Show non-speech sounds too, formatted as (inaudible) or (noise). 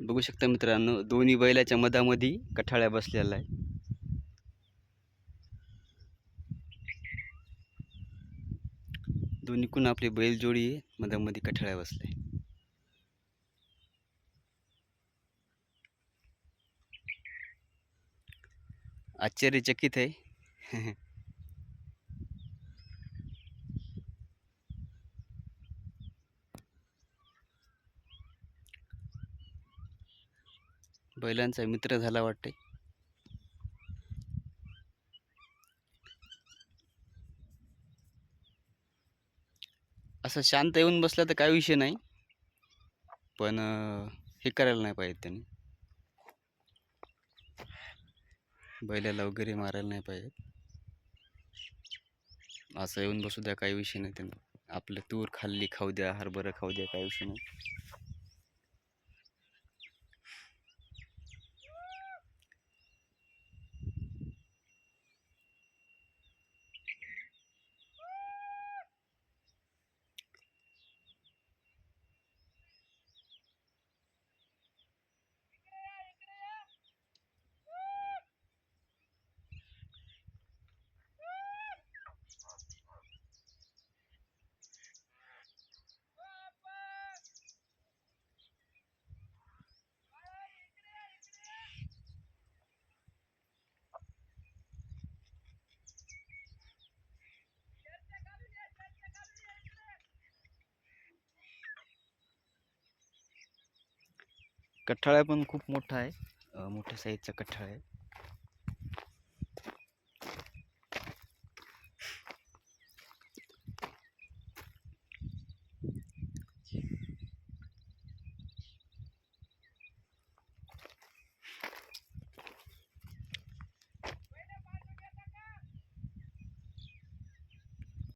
बघू शकता मित्रांनो दोन्ही बैलाच्या मधामध्ये कठाळ्या बसलेला आहे दोन्हीकडून आपली बैलजोडी आहे मधामध्ये कठाळ्या बसल्या आश्चर्यचकित आहे. (laughs) बैलांचा मित्र झाला वाटते असं शांत येऊन बसला तर काय विषय नाही. पण हे करायला नाही पाहिजे त्यांनी. बैलाला वगैरे मारायला नाही पाहिजे. असं येऊन बसू द्या काही विषय नाही त्यांना. आपलं तूर खाल्ली खाऊ द्या हरभरा खाऊ द्या काही विषय नाही. कठाळा पण खूप मोठा आहे. मोठ्या साईजचा कठाळा आहे.